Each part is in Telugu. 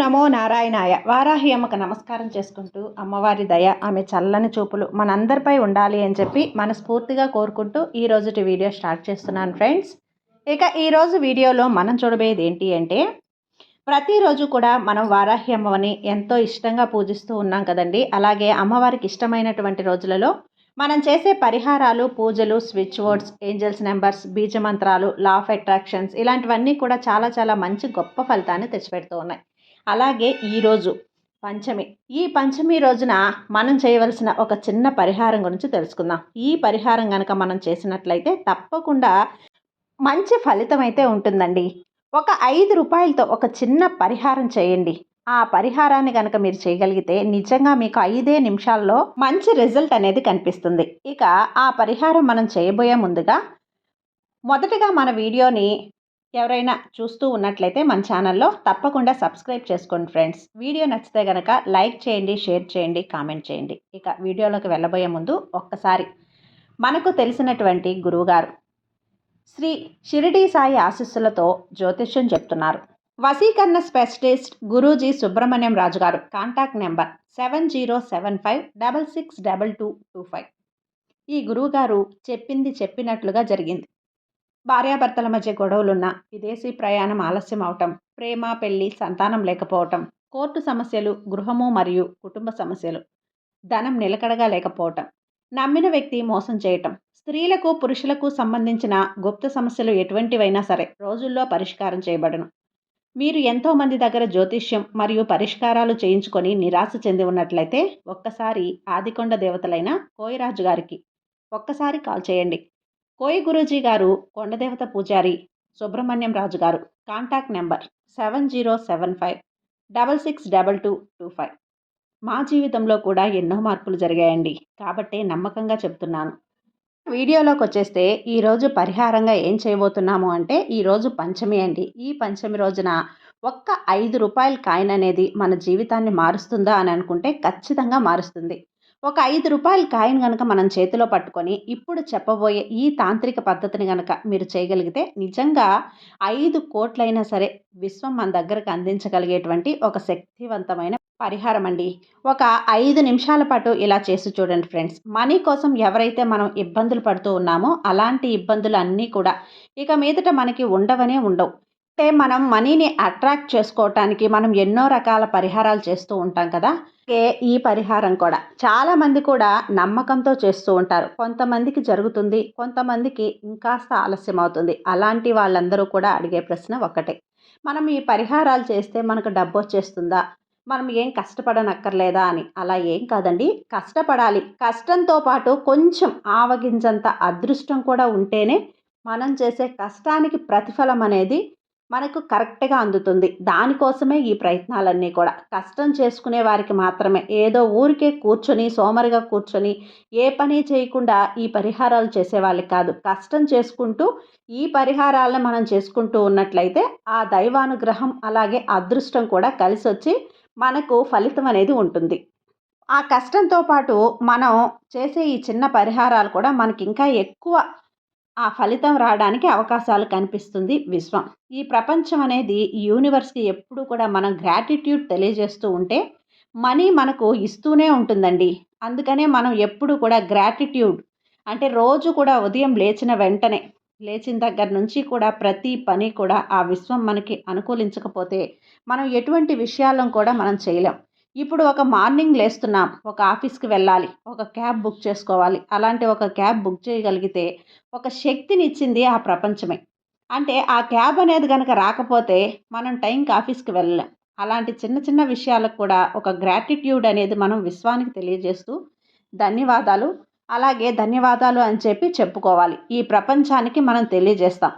నమో నారాయణాయ. వారాహి అమ్మకు నమస్కారం చేసుకుంటూ అమ్మవారి దయ ఆమె చల్లని చూపులు మనందరిపై ఉండాలి అని చెప్పి మనస్ఫూర్తిగా కోరుకుంటూ ఈ రోజుటి వీడియో స్టార్ట్ చేస్తున్నాను ఫ్రెండ్స్. ఇక ఈరోజు వీడియోలో మనం చూడబోయేది ఏంటి అంటే ప్రతిరోజు కూడా మనం వారాహి అమ్మవని ఎంతో ఇష్టంగా పూజిస్తూ ఉన్నాం కదండి. అలాగే అమ్మవారికి ఇష్టమైనటువంటి రోజులలో మనం చేసే పరిహారాలు పూజలు స్విచ్ వర్డ్స్ ఏంజల్స్ నెంబర్స్ బీజమంత్రాలు లా ఆఫ్ అట్రాక్షన్స్ ఇలాంటివన్నీ కూడా చాలా చాలా మంచి గొప్ప ఫలితాన్ని తెచ్చిపెడుతూ ఉన్నాయి. అలాగే ఈరోజు పంచమి. ఈ పంచమి రోజున మనం చేయవలసిన ఒక చిన్న పరిహారం గురించి తెలుసుకుందాం. ఈ పరిహారం కనుక మనం చేసినట్లయితే తప్పకుండా మంచి ఫలితం అయితే ఉంటుందండి. ఒక ఐదు రూపాయలతో ఒక చిన్న పరిహారం చేయండి. ఆ పరిహారాన్ని కనుక మీరు చేయగలిగితే నిజంగా మీకు ఐదే నిమిషాల్లో మంచి రిజల్ట్ అనేది కనిపిస్తుంది. ఇక ఆ పరిహారం మనం చేయబోయే ముందుగా మొదటగా మన వీడియోని ఎవరైనా చూస్తూ ఉన్నట్లయితే మన ఛానల్లో తప్పకుండా సబ్స్క్రైబ్ చేసుకోండి ఫ్రెండ్స్. వీడియో నచ్చితే కనుక లైక్ చేయండి షేర్ చేయండి కామెంట్ చేయండి. ఇక వీడియోలోకి వెళ్ళబోయే ముందు ఒక్కసారి మనకు తెలిసినటువంటి గురువుగారు శ్రీ షిరిడి సాయి ఆశీస్సులతో జ్యోతిష్యం చెప్తున్నారు. వసీకరణ స్పెషలిస్ట్ గురూజీ సుబ్రహ్మణ్యం రాజు గారు contact number seven zero seven five double six double two two five. ఈ గురువుగారు చెప్పింది చెప్పినట్లుగా జరిగింది. భార్యాభర్తల మధ్య గొడవలున్నా విదేశీ ప్రయాణం ఆలస్యం అవటం ప్రేమ పెళ్ళి సంతానం లేకపోవటం కోర్టు సమస్యలు గృహము మరియు కుటుంబ సమస్యలు. ధనం నిలకడగా లేకపోవటం. నమ్మిన వ్యక్తి మోసం చేయటం. స్త్రీలకు పురుషులకు సంబంధించిన గుప్త సమస్యలు ఎటువంటివైనా సరే రోజుల్లో పరిష్కారం చేయబడను. మీరు ఎంతోమంది దగ్గర జ్యోతిష్యం మరియు పరిష్కారాలు చేయించుకొని నిరాశ చెంది ఉన్నట్లయితే ఒక్కసారి ఆదికొండ దేవతలైన కోయిరాజు గారికి ఒక్కసారి కాల్ చేయండి. కోయి గురూజీ గారు కొండదేవత పూజారి సుబ్రహ్మణ్యం రాజు గారు. Contact number seven zero seven five double six double two two five. మా జీవితంలో కూడా ఎన్నో మార్పులు జరిగాయండి. కాబట్టే నమ్మకంగా చెప్తున్నాను వీడియోలోకి వచ్చేస్తే ఈరోజు పరిహారంగా ఏం చేయబోతున్నాము అంటే ఈరోజు పంచమి అండి. ఈ పంచమి రోజున ఒక్క ఐదు రూపాయల కాయిన్ అనేది మన జీవితాన్ని మారుస్తుందా అని అనుకుంటే ఖచ్చితంగా మారుస్తుంది. ఒక ఐదు రూపాయల కాయిన్ కనుక మనం చేతిలో పట్టుకొని ఇప్పుడు చెప్పబోయే ఈ తాంత్రిక పద్ధతిని కనుక మీరు చేయగలిగితే నిజంగా ఐదు కోట్లైనా సరే విశ్వం మన దగ్గరకు అందించగలిగేటువంటి ఒక శక్తివంతమైన పరిహారం అండి. ఒక ఐదు నిమిషాల పాటు ఇలా చేసి చూడండి ఫ్రెండ్స్. మనీ కోసం ఎవరైతే మనం ఇబ్బందులు పడుతూ ఉన్నామో అలాంటి ఇబ్బందులు అన్నీ కూడా ఇక మీదట మనకి ఉండవనే ఉండవు. అంటే మనం మనీని అట్రాక్ట్ చేసుకోవటానికి మనం ఎన్నో రకాల పరిహారాలు చేస్తూ ఉంటాం కదా? ఈ పరిహారం కూడా. చాలామంది కూడా నమ్మకంతో చేస్తూ ఉంటారు. కొంతమందికి జరుగుతుంది కొంతమందికి ఇంకాస్త ఆలస్యం అవుతుంది. అలాంటి వాళ్ళందరూ కూడా అడిగే ప్రశ్న ఒకటే మనం ఈ పరిహారాలు చేస్తే మనకు డబ్బు వచ్చేస్తుందా? మనం ఏం కష్టపడనక్కర్లేదా అని. అలా ఏం కాదండి. కష్టపడాలి. కష్టంతో పాటు కొంచెం ఆవగింజంత అదృష్టం కూడా ఉంటేనే మనం చేసే కష్టానికి ప్రతిఫలం అనేది మనకు కరెక్ట్గా అందుతుంది. దానికోసమే ఈ ప్రయత్నాలన్నీ కూడా. కష్టం చేసుకునే వారికి మాత్రమే. ఏదో ఊరికే కూర్చొని సోమరిగా కూర్చొని ఏ పని చేయకుండా ఈ పరిహారాలు చేసేవాళ్ళకి కాదు. కష్టం చేసుకుంటూ ఈ పరిహారాలను మనం చేసుకుంటూ ఉన్నట్లయితే ఆ దైవానుగ్రహం అలాగే అదృష్టం కూడా కలిసి వచ్చి మనకు ఫలితం అనేది ఉంటుంది. ఆ కష్టంతో పాటు మనం చేసే ఈ చిన్న పరిహారాలు కూడా మనకి ఇంకా ఎక్కువ ఆ ఫలితం రావడానికి అవకాశాలు కనిపిస్తుంది విశ్వం. ఈ ప్రపంచం అనేది యూనివర్స్కి ఎప్పుడు కూడా మనం గ్రాటిట్యూడ్ తెలియజేస్తూ ఉంటే మనీ మనకు ఇస్తూనే ఉంటుందండి. అందుకనే మనం ఎప్పుడు కూడా గ్రాటిట్యూడ్ అంటే రోజు కూడా ఉదయం లేచిన వెంటనే లేచిన దగ్గర నుంచి కూడా ప్రతి పని కూడా ఆ విశ్వం మనకి అనుకూలించకపోతే మనం ఎటువంటి విషయాలను కూడా మనం చేయలేం. ఇప్పుడు ఒక మార్నింగ్ లేస్తున్నాం ఒక ఆఫీస్కి వెళ్ళాలి ఒక క్యాబ్ బుక్ చేసుకోవాలి. అలాంటి ఒక క్యాబ్ బుక్ చేయగలిగితే ఒక శక్తిని ఇచ్చింది ఆ ప్రపంచమే. అంటే ఆ క్యాబ్ అనేది కనుక రాకపోతే మనం టైంకి ఆఫీస్కి వెళ్ళలేం. అలాంటి చిన్న చిన్న విషయాలకు కూడా ఒక గ్రాటిట్యూడ్ అనేది మనం విశ్వానికి తెలియజేస్తూ ధన్యవాదాలు. అలాగే ధన్యవాదాలు అని చెప్పి చెప్పుకోవాలి. ఈ ప్రపంచానికి మనం తెలియజేస్తాం.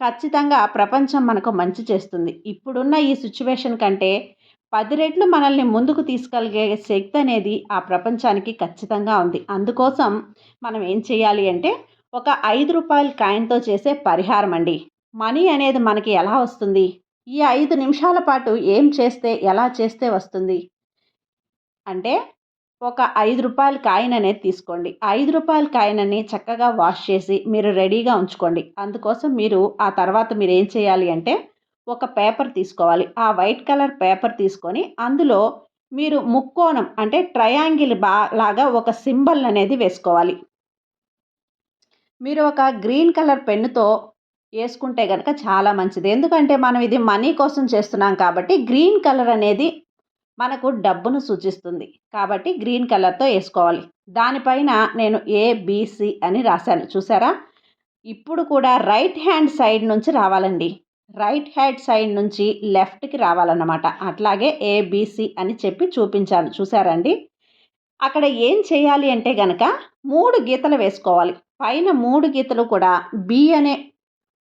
ఖచ్చితంగా ప్రపంచం మనకు మంచి చేస్తుంది. ఇప్పుడున్న ఈ సిచ్యువేషన్ కంటే పది రెట్లు మనల్ని ముందుకు తీసుకెళ్ళగే శక్తి అనేది ఆ ప్రపంచానికి ఖచ్చితంగా ఉంది. అందుకోసం మనం ఏం చేయాలి అంటే ఒక ఐదు రూపాయల కాయిన్తో చేసే పరిహారం అండి. మనీ అనేది మనకి ఎలా వస్తుంది? ఈ ఐదు నిమిషాల పాటు ఏం చేస్తే ఎలా చేస్తే వస్తుంది? అంటే ఒక ఐదు రూపాయల కాయిన్ అనేది తీసుకోండి. ఐదు రూపాయల కాయిన్ అని చక్కగా వాష్ చేసి మీరు రెడీగా ఉంచుకోండి. అందుకోసం మీరు ఆ తర్వాత మీరు ఏం చేయాలి అంటే ఒక పేపర్ తీసుకోవాలి. ఆ వైట్ కలర్ పేపర్ తీసుకొని అందులో మీరు ముక్కోణం అంటే ట్రయాంగిల్ బా లాగా ఒక సింబల్ అనేది వేసుకోవాలి. మీరు ఒక గ్రీన్ కలర్ పెన్నుతో వేసుకుంటే కనుక చాలా మంచిది. ఎందుకంటే మనం ఇది మనీ కోసం చేస్తున్నాం కాబట్టి గ్రీన్ కలర్ అనేది మనకు డబ్బును సూచిస్తుంది. కాబట్టి గ్రీన్ కలర్తో వేసుకోవాలి. దానిపైన నేను ఏబిసి అని రాశాను. చూసారా? ఇప్పుడు కూడా రైట్ హ్యాండ్ సైడ్ నుంచి రావాలండి. రైట్ హ్యాండ్ సైడ్ నుంచి లెఫ్ట్కి రావాలన్నమాట. అట్లాగే ఏబిసి అని చెప్పి చూపించాను. చూసారండి? అక్కడ ఏం చేయాలి అంటే గనక మూడు గీతలు వేసుకోవాలి. పైన మూడు గీతలు కూడా బి అనే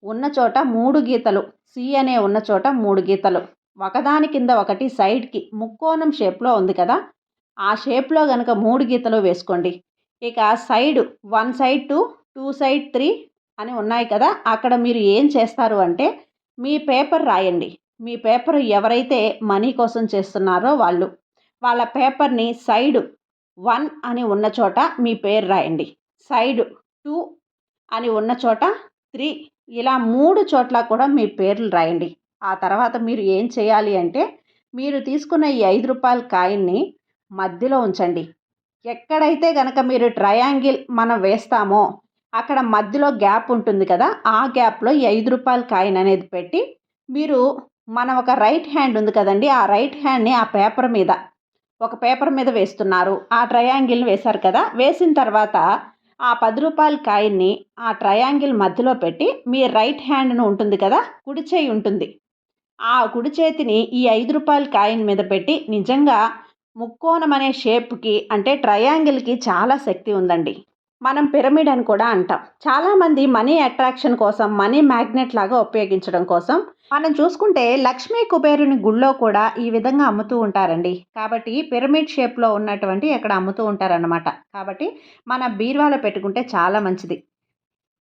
ఉన్న చోట మూడు గీతలు సి అనే ఉన్న చోట మూడు గీతలు. ఒకదాని కింద ఒకటి సైడ్కి ముక్కోణం షేప్లో ఉంది కదా? ఆ షేప్లో కనుక మూడు గీతలు వేసుకోండి. ఇక side one side two two side three అని ఉన్నాయి కదా? అక్కడ మీరు ఏం చేస్తారు అంటే మీ పేపర్ రాయండి. మీ పేపర్ ఎవరైతే మనీ కోసం చేస్తున్నారో వాళ్ళు. వాళ్ళ పేపర్ని సైడ్ వన్ అని ఉన్న చోట మీ పేరు రాయండి. సైడ్ టూ అని ఉన్న చోట త్రీ ఇలా మూడు చోట్ల కూడా మీ పేర్లు రాయండి. ఆ తర్వాత మీరు ఏం చేయాలి అంటే మీరు తీసుకున్న ఈ ఐదు రూపాయల కాయిన్ని మధ్యలో ఉంచండి. ఎక్కడైతే కనుక మీరు ట్రయాంగిల్ మనం వేస్తామో అక్కడ మధ్యలో గ్యాప్ ఉంటుంది కదా ఆ గ్యాప్లో ఈ ఐదు రూపాయల కాయిన్ అనేది పెట్టి మీరు మన ఒక రైట్ హ్యాండ్ ఉంది కదండి ఆ రైట్ హ్యాండ్ని ఆ పేపర్ మీద ఒక పేపర్ మీద వేస్తున్నారు. ఆ ట్రయాంగిల్ వేశారు కదా వేసిన తర్వాత ఆ పది రూపాయల కాయిన్ని ఆ ట్రయాంగిల్ మధ్యలో పెట్టి మీ రైట్ హ్యాండ్ను ఉంటుంది కదా కుడి చేయి ఉంటుంది. ఆ కుడి చేతిని ఈ ఐదు రూపాయల కాయిన్ మీద పెట్టి నిజంగా ముక్కోణం అనే షేప్కి అంటే ట్రయాంగిల్కి చాలా శక్తి ఉందండి. మనం పిరమిడ్ అని కూడా అంటాం. చాలామంది మనీ అట్రాక్షన్ కోసం మనీ మ్యాగ్నెట్ లాగా ఉపయోగించడం కోసం మనం చూసుకుంటే లక్ష్మీ కుబేరుని గుళ్ళో కూడా ఈ విధంగా అమ్ముతూ ఉంటారండి. కాబట్టి పిరమిడ్ షేప్లో ఉన్నటువంటి ఇక్కడ అమ్ముతూ ఉంటారనమాట కాబట్టి మన బీర్వాలో పెట్టుకుంటే చాలా మంచిది.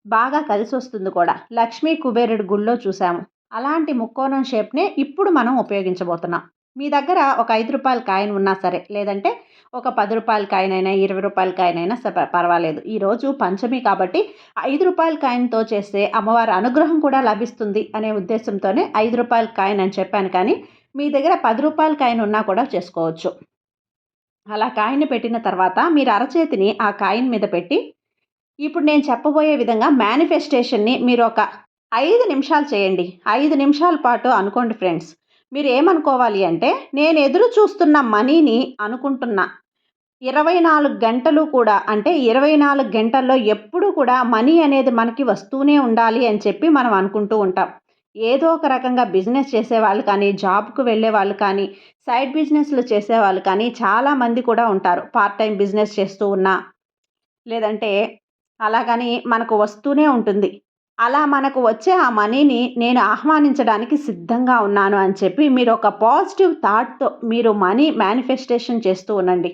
బాగా కలిసి వస్తుంది కూడా. లక్ష్మీ కుబేరుడి గుళ్ళో చూసాము. అలాంటి ముక్కోణం షేప్నే ఇప్పుడు మనం ఉపయోగించబోతున్నాం. మీ దగ్గర ఒక ఐదు రూపాయల కాయిన్ ఉన్నా సరే లేదంటే ఒక పది రూపాయల కాయిన్ అయినా ఇరవై రూపాయల కాయిన్ అయినా పర్వాలేదు. ఈరోజు పంచమి కాబట్టి ఐదు రూపాయల కాయిన్తో చేస్తే అమ్మవారి అనుగ్రహం కూడా లభిస్తుంది అనే ఉద్దేశంతోనే ఐదు రూపాయల కాయిన్ అని చెప్పాను కానీ మీ దగ్గర పది రూపాయల కాయిన్ ఉన్నా కూడా చేసుకోవచ్చు. అలా కాయిన్ పెట్టిన తర్వాత మీరు అరచేతిని ఆ కాయిన్ మీద పెట్టి ఇప్పుడు నేను చెప్పబోయే విధంగా మేనిఫెస్టేషన్ని మీరు ఒక ఐదు నిమిషాలు చేయండి. ఐదు నిమిషాల పాటు అనుకోండి ఫ్రెండ్స్. మీరు ఏమనుకోవాలి అంటే నేను ఎదురు చూస్తున్న మనీని అనుకుంటున్నా. ఇరవై నాలుగు గంటలు కూడా అంటే ఇరవై నాలుగు గంటల్లో ఎప్పుడు కూడా మనీ అనేది మనకి వస్తూనే ఉండాలి అని చెప్పి మనం అనుకుంటూ ఉంటాం. ఏదో ఒక రకంగా బిజినెస్ చేసేవాళ్ళు కానీ జాబ్కు వెళ్ళే వాళ్ళు కానీ సైడ్ బిజినెస్లు చేసేవాళ్ళు కానీ చాలామంది కూడా ఉంటారు. పార్ట్ టైం బిజినెస్ చేస్తూ ఉన్నా లేదంటే అలాగని మనకు వస్తూనే ఉంటుంది. అలా మనకు వచ్చే ఆ మనీని నేను ఆహ్వానించడానికి సిద్ధంగా ఉన్నాను అని చెప్పి మీరు ఒక పాజిటివ్ థాట్తో మీరు మనీ మేనిఫెస్టేషన్ చేస్తూ ఉండండి.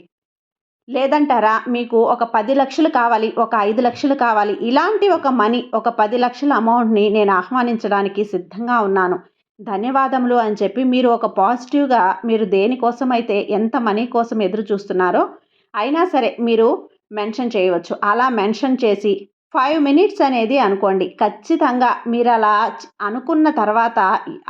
లేదంటారా మీకు ఒక పది లక్షలు కావాలి ఒక ఐదు లక్షలు కావాలి ఇలాంటి ఒక మనీ ఒక పది లక్షల అమౌంట్ని నేను ఆహ్వానించడానికి సిద్ధంగా ఉన్నాను. ధన్యవాదములు అని చెప్పి మీరు ఒక పాజిటివ్గా మీరు దేనికోసం అయితే ఎంత మనీ కోసం ఎదురు చూస్తున్నారో అయినా సరే మీరు మెన్షన్ చేయవచ్చు. అలా మెన్షన్ చేసి ఫైవ్ మినిట్స్ అనేది అనుకోండి. ఖచ్చితంగా మీరు అలా అనుకున్న తర్వాత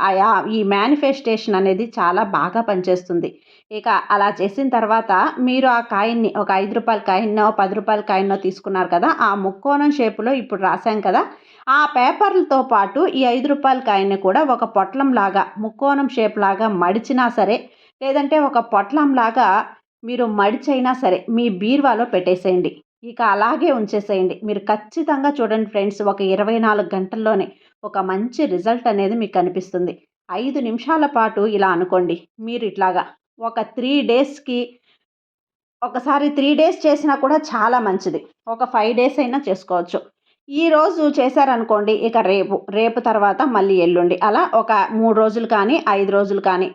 ఆయా ఈ మేనిఫెస్టేషన్ అనేది చాలా బాగా పనిచేస్తుంది. ఇక అలా చేసిన తర్వాత మీరు ఆ కాయిన్ని ఒక ఐదు రూపాయల కాయిన్నో పది రూపాయల కాయిన్నో తీసుకున్నారు కదా ఆ ముక్కోణం షేపులో ఇప్పుడు రాశాం కదా ఆ పేపర్లతో పాటు ఈ ఐదు రూపాయల కాయిన్ని కూడా ఒక పొట్లం లాగా ముక్కోణం షేప్ లాగా మడిచినా సరే లేదంటే ఒక పొట్లం లాగా మీరు మడిచైనా సరే మీ బీర్వాలో పెట్టేసేయండి. ఇక అలాగే ఉంచేసేయండి. మీరు ఖచ్చితంగా చూడండి ఫ్రెండ్స్ ఒక ఇరవై నాలుగు గంటల్లోనే ఒక మంచి రిజల్ట్ అనేది మీకు కనిపిస్తుంది. ఐదు నిమిషాల పాటు ఇలా అనుకోండి. మీరు ఇట్లాగా ఒక త్రీ డేస్కి ఒకసారి త్రీ డేస్ చేసినా కూడా చాలా మంచిది. ఒక ఫైవ్ డేస్ అయినా చేసుకోవచ్చు. ఈరోజు చేశారనుకోండి ఇక రేపు రేపు తర్వాత మళ్ళీ ఎల్లుండి. అలా ఒక మూడు రోజులు కానీ ఐదు రోజులు కానీ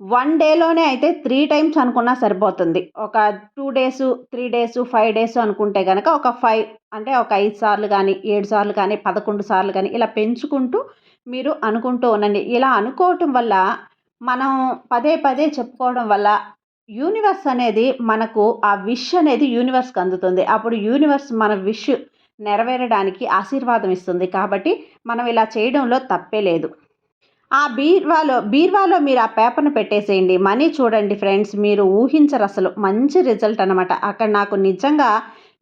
వన్ డేలోనే అయితే త్రీ టైమ్స్ అనుకున్నా సరిపోతుంది. ఒక two days three days five days అనుకుంటే కనుక ఒక ఫైవ్ అంటే ఒక ఐదు సార్లు కానీ ఏడు సార్లు కానీ పదకొండు సార్లు కానీ ఇలా పెంచుకుంటూ మీరు అనుకుంటూ ఉండండి. ఇలా అనుకోవటం వల్ల మనం పదే పదే చెప్పుకోవడం వల్ల యూనివర్స్ అనేది మనకు ఆ విష్ అనేది యూనివర్స్కి అందుతుంది. అప్పుడు యూనివర్స్ మన విష్ నెరవేరడానికి ఆశీర్వాదం ఇస్తుంది. కాబట్టి మనం ఇలా చేయడంలో తప్పే లేదు. ఆ బీర్వాలో బీర్వాలో మీరు ఆ పేపర్ను పెట్టేసేయండి. మనీ చూడండి ఫ్రెండ్స్ మీరు ఊహించరు అసలు. మంచి రిజల్ట్ అనమాట అక్కడ నాకు నిజంగా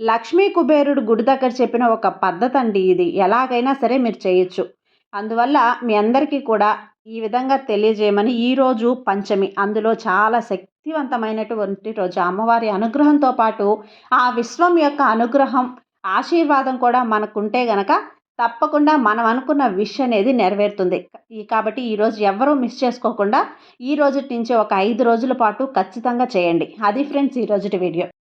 లక్ష్మీ కుబేరుడు గుడి దగ్గర చెప్పిన ఒక పద్ధతి అండి ఇది. ఎలాగైనా సరే మీరు చేయొచ్చు. అందువల్ల మీ అందరికీ కూడా ఈ విధంగా తెలియజేయమని ఈరోజు పంచమి. అందులో చాలా శక్తివంతమైనటువంటి రోజు. అమ్మవారి అనుగ్రహంతో పాటు ఆ విశ్వం యొక్క అనుగ్రహం ఆశీర్వాదం కూడా మనకుంటే గనక తప్పకుండా మనం అనుకున్న విష్ అనేది నెరవేరుతుంది. కాబట్టి ఈరోజు ఎవరూ మిస్ చేసుకోకుండా ఈ రోజు నుంచి ఒక ఐదు రోజుల పాటు ఖచ్చితంగా చేయండి. అది ఫ్రెండ్స్ ఈ రోజుటి వీడియో.